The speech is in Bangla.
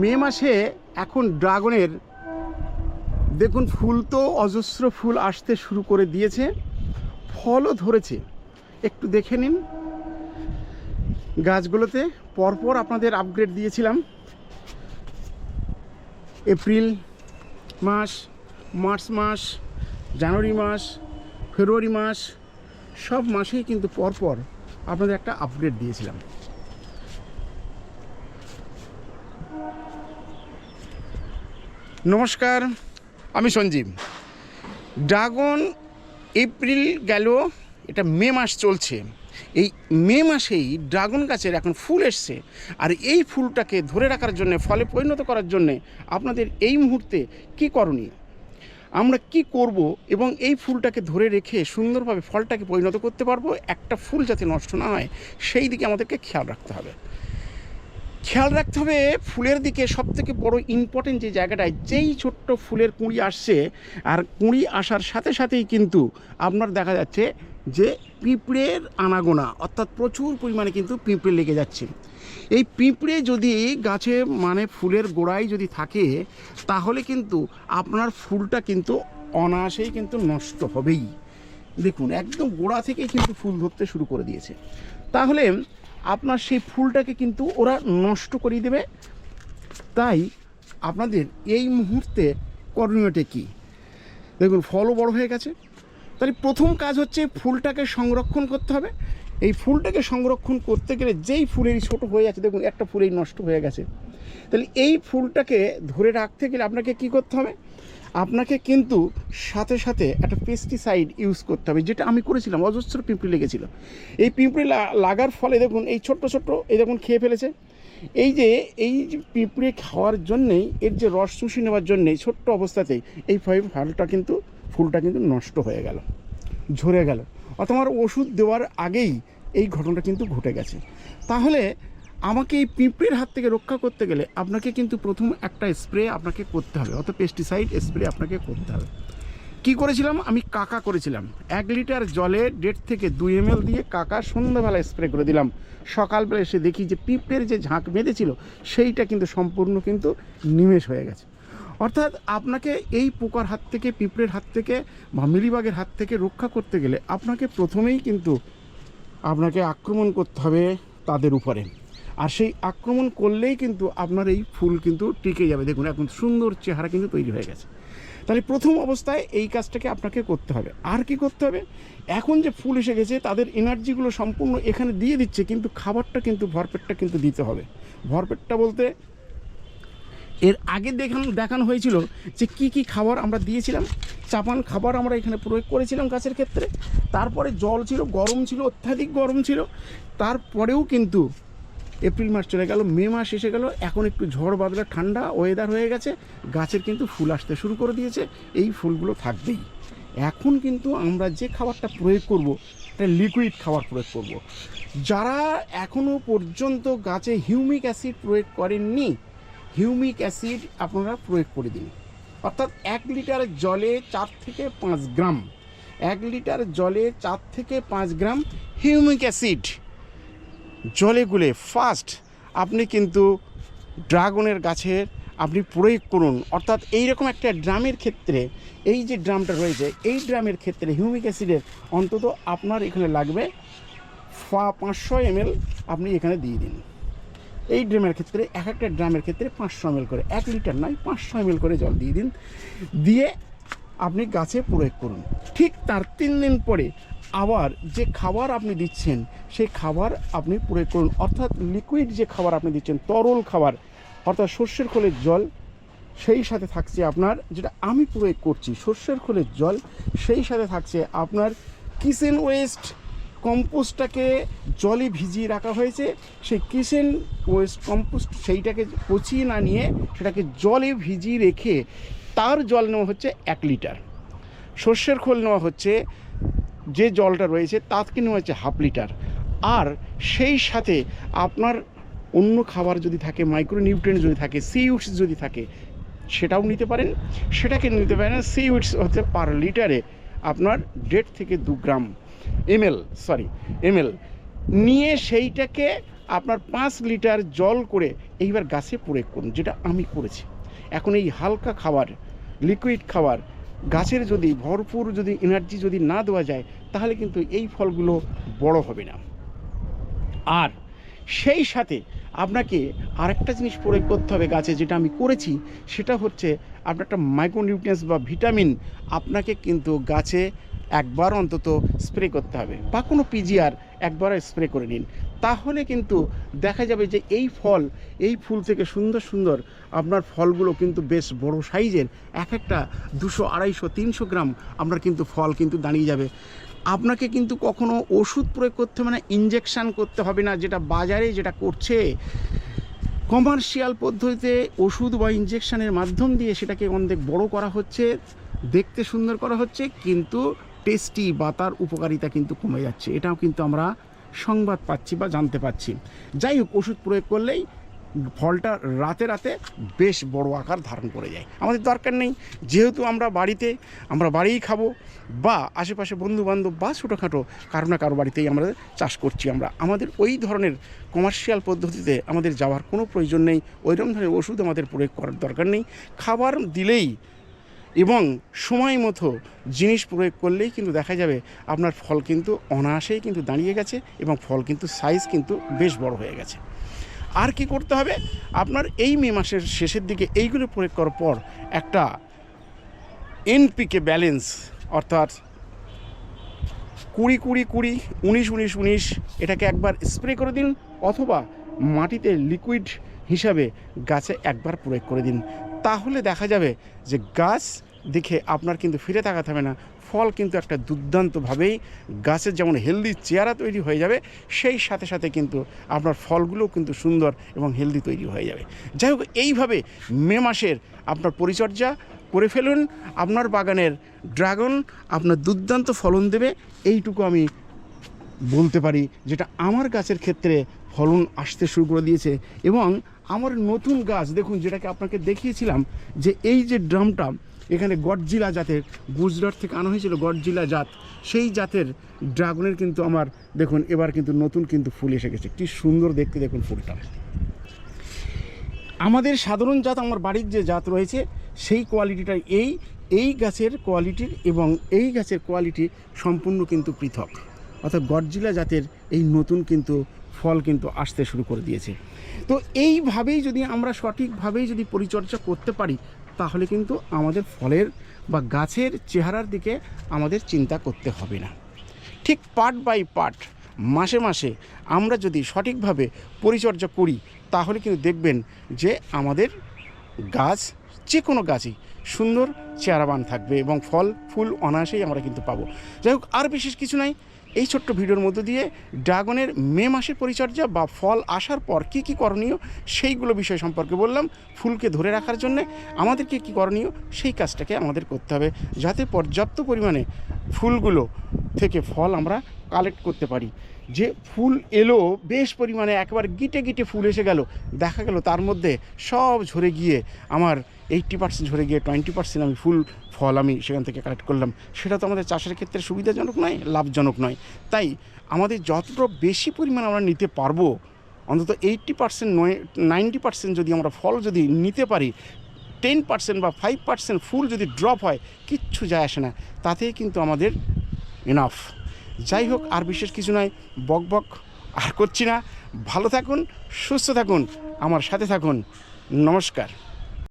মে মাসে এখন ড্রাগনের, দেখুন ফুল তো অজস্র ফুল আসতে শুরু করে দিয়েছে, ফলও ধরেছে। একটু দেখে নিন। গাছগুলোতে পরপর আপনাদের আপগ্রেড দিয়েছিলাম। এপ্রিল মাস, মার্চ মাস, জানুয়ারি মাস, ফেব্রুয়ারি মাস, সব মাসেই কিন্তু পরপর আপনাদের একটা আপগ্রেড দিয়েছিলাম। নমস্কার, আমি সঞ্জীব। ড্রাগন এপ্রিল গেল, এটা মে মাস চলছে। এই মে মাসেই ড্রাগন গাছের এখন ফুল এসছে। আর এই ফুলটাকে ধরে রাখার জন্য, ফলে পরিণত করার জন্যে আপনাদের এই মুহূর্তে কি করণীয়? আমরা কি করব এবং এই ফুলটাকে ধরে রেখে সুন্দরভাবে ফলটাকে পরিণত করতে পারব? একটা ফুল যাতে নষ্ট না হয়, সেই দিকে আমাদেরকে খেয়াল রাখতে হবে। খেয়াল রাখতে হবে, ফুলের দিকে সব থেকে বড় ইম্পর্টেন্ট যে জায়গাটায় যেই ছোট্ট ফুলের কুঁড়ি আসছে, আর কুঁড়ি আসার সাথে সাথেই কিন্তু আপনার দেখা যাচ্ছে যে পিঁপড়ের আনাগোনা, অর্থাৎ প্রচুর পরিমাণে কিন্তু পিঁপড়ে লেগে যাচ্ছে। এই পিঁপড়ে যদি গাছে মানে ফুলের গোড়ায় যদি থাকে, তাহলে কিন্তু আপনার ফুলটা কিন্তু অনায়াসেই কিন্তু নষ্ট হবেই। দেখুন, একদম গোড়া থেকেই কিন্তু ফুল ধরতে শুরু করে দিয়েছে। তাহলে আপনার সেই ফুলটাকে কিন্তু ওরা নষ্ট করে দেবে। তাই আপনাদের এই মুহূর্তে করণীয়টা কী? দেখুন, ফলও বড় হয়ে গেছে। তাহলে প্রথম কাজ হচ্ছে ফুলটাকে সংরক্ষণ করতে হবে। এই ফুলটাকে সংরক্ষণ করতে গেলে যেই ফুলেরই ছোট হয়ে যাচ্ছে দেখুন, একটা ফুলেই নষ্ট হয়ে গেছে। তাহলে এই ফুলটাকে ধরে রাখতে গেলে আপনাকে কি করতে হবে? আপনাকে কিন্তু সাথে সাথে একটা পেস্টিসাইড ইউজ করতে হবে, যেটা আমি করেছিলাম, অজস্র পিঁপড়ে লেগেছিল। এই পিঁপড়ে লাগার ফলে দেখুন, এই ছোট্ট ছোট্ট, এই দেখুন, খেয়ে ফেলেছে। এই যে এই যে পিঁপড়ে খাওয়ার জন্যেই, এর যে রস চুষি নেওয়ার জন্যেই, ছোট্ট অবস্থাতেই, এই ফল ফলটা কিন্তু, ফুলটা কিন্তু নষ্ট হয়ে গেল, ঝরে গেল। অথবা ওষুধ দেওয়ার আগেই এই ঘটনাটা কিন্তু ঘটে গেছে। তাহলে আমাকে এই পিঁপড়ের হাত থেকে রক্ষা করতে গেলে আপনাকে কিন্তু প্রথম একটা স্প্রে আপনাকে করতে হবে, অর্থাৎ পেস্টিসাইড স্প্রে আপনাকে করতে হবে। কি করেছিলাম? আমি কাকা করেছিলাম। এক লিটার জলে দেড় থেকে দুই এম দিয়ে কাকা সন্ধ্যাবেলা স্প্রে করে দিলাম। সকালবেলা এসে দেখি যে পিঁপড়ের যে ঝাঁক বেঁধেছিল, সেইটা কিন্তু সম্পূর্ণ কিন্তু নিমেষ হয়ে গেছে। অর্থাৎ আপনাকে এই পোকার হাত থেকে, পিঁপড়ের হাত থেকে বা মিলিবাগের হাত থেকে রক্ষা করতে গেলে আপনাকে প্রথমেই কিন্তু আপনাকে আক্রমণ করতে হবে তাদের উপরে। আর সেই আক্রমণ করলেই কিন্তু আপনার এই ফুল কিন্তু টিকে যাবে। দেখুন, এখন সুন্দর চেহারা কিন্তু তৈরি হয়ে গেছে। তাহলে প্রথম অবস্থায় এই কাজটাকে আপনাকে করতে হবে। আর কি করতে হবে? এখন যে ফুল এসে গেছে, তাদের এনার্জিগুলো সম্পূর্ণ এখানে দিয়ে দিচ্ছে, কিন্তু খাবারটা কিন্তু, ভরপেটটা কিন্তু দিতে হবে। ভরপেটটা বলতে এর আগে দেখানো দেখানো হয়েছিল যে কি কি খাবার আমরা দিয়েছিলাম। চাপান খাবার আমরা এখানে প্রয়োগ করেছিলাম গাছের ক্ষেত্রে। তারপরে জল ছিল, গরম ছিল, অত্যাধিক গরম ছিল। তারপরেও কিন্তু এপ্রিল মাস চলে গেল, মে মাস এসে গেল, এখন একটু ঝড় বাদলা, ঠান্ডা ওয়েদার হয়ে গেছে, গাছের কিন্তু ফুল আসতে শুরু করে দিয়েছে, এই ফুলগুলো থাকবেই এখন কিন্তু আমরা যে খাবারটা প্রয়োগ করব, এটা লিকুইড খাবার প্রয়োগ করব। যারা এখনও পর্যন্ত গাছে হিউমিক অ্যাসিড প্রয়োগ করেননি হিউমিক অ্যাসিড আপনারা প্রয়োগ করে দিন অর্থাৎ এক লিটার জলে চার থেকে পাঁচ গ্রাম, এক লিটার জলে চার থেকে পাঁচ গ্রাম হিউমিক অ্যাসিড জলে গুলে ফার্স্ট আপনি কিন্তু ড্রাগনের গাছের আপনি প্রয়োগ করুন। অর্থাৎ এই রকম একটা ড্রামের ক্ষেত্রে এই যে ড্রামটা রয়েছে, এই ড্রামের ক্ষেত্রে হিউমিক অ্যাসিডের অন্তত আপনার এখানে লাগবে পাঁচশো এমএল আপনি এখানে দিয়ে দিন। এই ড্রামের ক্ষেত্রে, এক একটা ড্রামের ক্ষেত্রে পাঁচশো এমএল করে, এক লিটার নয়, পাঁচশো এমএল করে জল দিয়ে দিন। দিয়ে আপনি গাছে প্রয়োগ করুন। ঠিক তার তিন দিন পরে আবার যে খাবার আপনি দিচ্ছেন, সেই খাবার আপনি প্রয়োগ করুন। অর্থাৎ লিকুইড যে খাবার আপনি দিচ্ছেন, তরল খাবার, অর্থাৎ সর্ষের খোলের জল, সেই সাথে থাকছে আপনার যেটা আমি প্রয়োগ করছি, সর্ষের খোলের জল, সেই সাথে থাকছে আপনার কিচেন ওয়েস্ট কম্পোস্টটাকে জলে ভিজিয়ে রাখা হয়েছে। সেই কিচেন ওয়েস্ট কম্পোস্ট সেইটাকে পচিয়ে না নিয়ে সেটাকে জলে ভিজিয়ে রেখে তার জল নেওয়া হচ্ছে এক লিটার। সর্ষের খোল নেওয়া হচ্ছে যে জলটা রয়েছে তাকে নেওয়া হচ্ছে হাফ লিটার। আর সেই সাথে আপনার অন্য খাবার যদি থাকে মাইক্রোনিউট্রিয়েন্ট যদি থাকে সিউডস যদি থাকে, সেটাও নিতে পারেন। সেটাকে নিতে পারেন সিউডস হচ্ছে পার লিটারে আপনার দেড় থেকে দু গ্রাম এমএল সরি এমএল নিয়ে সেইটাকে আপনার পাঁচ লিটার জল করে এইবার গাছে প্রয়োগ করুন, যেটা আমি করেছি। এখন এই হালকা খাবার লিকুইড খাবার, গাছের যদি ভরপুর যদি এনার্জি যদি না দেওয়া যায়, তাহলে কিন্তু এই ফলগুলো বড় হবে না। আর সেই সাথে আপনাকে আরেকটা জিনিস প্রয়োগ করতে হবে গাছে, যেটা আমি করেছি, সেটা হচ্ছে আপনার একটা মাইক্রোনিউট্রিয়েন্টস বা ভিটামিন আপনাকে কিন্তু গাছে একবার অন্তত স্প্রে করতে হবে। বা কোনো পিজিআর একবার স্প্রে করে নিন। তাহলে কিন্তু দেখা যাবে যে এই ফল, এই ফুল থেকে সুন্দর সুন্দর আপনার ফলগুলো কিন্তু বেশ বড় সাইজের। এক একটা দুশো, আড়াইশো, তিনশো গ্রাম আপনার কিন্তু ফল কিন্তু দাঁড়িয়ে যাবে। আপনাকে কিন্তু কখনো ওষুধ প্রয়োগ করতে মানে ইঞ্জেকশান করতে হবে না, যেটা বাজারে যেটা করছে। কমার্শিয়াল পদ্ধতিতে ওষুধ বা ইঞ্জেকশনের মাধ্যম দিয়ে সেটাকে অনেক বড় করা হচ্ছে, দেখতে সুন্দর করা হচ্ছে, কিন্তু টেস্টি বা তার উপকারিতা কিন্তু কমে যাচ্ছে। এটাও কিন্তু আমরা সংবাদ পাচ্ছি বা জানতে পাচ্ছি। যাই হোক, ওষুধ প্রয়োগ করলেই ফলটা রাতে রাতে বেশ বড় আকার ধারণ করে যায়। আমাদের দরকার নেই। যেহেতু আমরা বাড়িতে, আমরা বাড়িই খাব বা আশেপাশে বন্ধু বান্ধব বা ছোটোখাটো কারও না কারও বাড়িতেই আমরা চাষ করছি আমরা। আমাদের ওই ধরনের কমার্শিয়াল পদ্ধতিতে আমাদের যাওয়ার কোনো প্রয়োজন নেই। ওইরকম ধরনের ওষুধ আমাদের প্রয়োগ করার দরকার নেই। খাবার দিলেই এবং সময় মতো জিনিস প্রয়োগ করলেই কিন্তু দেখা যাবে আপনার ফল কিন্তু অনায়াসেই কিন্তু দাঁড়িয়ে গেছে এবং ফল কিন্তু সাইজ কিন্তু বেশ বড় হয়ে গেছে। আর কি করতে হবে? আপনার এই মে মাসের শেষের দিকে এইগুলো প্রয়োগ করার পর একটা এনপিকে ব্যালেন্স অর্থাৎ কুড়ি কুড়ি কুড়ি উনিশ উনিশ উনিশ এটাকে একবার স্প্রে করে দিন অথবা মাটিতে লিকুইড হিসাবে গাছে একবার প্রয়োগ করে দিন। তাহলে দেখা যাবে যে গাছ দেখে আপনার কিন্তু ফিরে তাকাতে হবে না। ফল কিন্তু একটা দুর্দান্তভাবেই গাছের যেমন হেলদি চেহারা তৈরি হয়ে যাবে, সেই সাথে সাথে কিন্তু আপনার ফলগুলোও কিন্তু সুন্দর এবং হেলদি তৈরি হয়ে যাবে। যাই হোক, এইভাবে মে মাসের আপনার পরিচর্যা করে ফেলুন, আপনার বাগানের ড্রাগন আপনার দুর্দান্ত ফলন দেবে, এইটুকু আমি বলতে পারি যেটা আমার গাছের ক্ষেত্রে ফলন আসতে শুরু করে দিয়েছে এবং আমার নতুন গাছ, দেখুন যেটাকে আপনাকে দেখিয়েছিলাম, যে এই যে ড্রামটা, এখানে গডজিলা জাতের, গুজরাট থেকে আনা হয়েছিল গডজিলা জাত, সেই জাতের ড্রাগনের কিন্তু আমার, দেখুন, এবার কিন্তু নতুন কিন্তু ফুল এসে গেছে। কি সুন্দর দেখতে দেখুন ফুলটা। আমাদের সাধারণ জাত, আমার বাড়ির যে জাত রয়েছে, সেই কোয়ালিটিটা এই এই গাছের কোয়ালিটির এবং এই গাছের কোয়ালিটি সম্পূর্ণ কিন্তু পৃথক। অর্থাৎ গডজিলা জাতের এই নতুন কিন্তু ফল কিন্তু আসতে শুরু করে দিয়েছে। তো এইভাবেই যদি আমরা সঠিকভাবেই যদি পরিচর্যা করতে পারি, তাহলে কিন্তু আমাদের ফলের বা গাছের চেহারার দিকে আমাদের চিন্তা করতে হবে না। ঠিক পার্ট বাই পার্ট, মাসে মাসে আমরা যদি সঠিকভাবে পরিচর্যা করি, তাহলে কিন্তু দেখবেন যে আমাদের গাছ যে কোনো গাছই সুন্দর চেহারাবান থাকবে এবং ফল, ফুল অনায়াসেই আমরা কিন্তু পাবো। যাই হোক, আর বিশেষ কিছু নাই। এই ছোট্ট ভিডিওর মধ্য দিয়ে ড্রাগনের মে মাসের পরিচর্যা বা ফল আসার পর কি কি করণীয় সেইগুলো বিষয় সম্পর্কে বললাম, ফুলকে ধরে রাখার জন্যে আমাদেরকে কি করণীয় সেই কাজটাকে আমাদের করতে হবে যাতে পর্যাপ্ত পরিমাণে ফুলগুলো থেকে ফল আমরা কালেক্ট করতে পারি। যে ফুল এলো, বেশ পরিমাণে একবার গিটে গিটে ফুল এসে গেল। দেখা গেল তার মধ্যে সব ঝরে গিয়ে আমার এইট্টি পার্সেন্ট ঝরে গিয়ে টোয়েন্টি পার্সেন্ট আমি ফুল, ফল আমি সেখান থেকে কালেক্ট করলাম। সেটা তো আমাদের চাষের ক্ষেত্রে সুবিধাজনক নয়, লাভজনক নয়। তাই আমাদের যতটা বেশি পরিমাণ আমরা নিতে পারব, অন্তত এইট্টি পার্সেন্ট নয় নাইনটি পার্সেন্ট যদি আমরা ফল যদি নিতে পারি টেন পার্সেন্ট বা ফাইভ পার্সেন্ট ফুল যদি ড্রপ হয়, কিচ্ছু যায় আসে না। তাতেই কিন্তু আমাদের এনাফ যাই হোক, আর বিশেষ কিছু নয়, বক বক আর করছি না। ভালো থাকুন, সুস্থ থাকুন, আমার সাথে থাকুন। নমস্কার।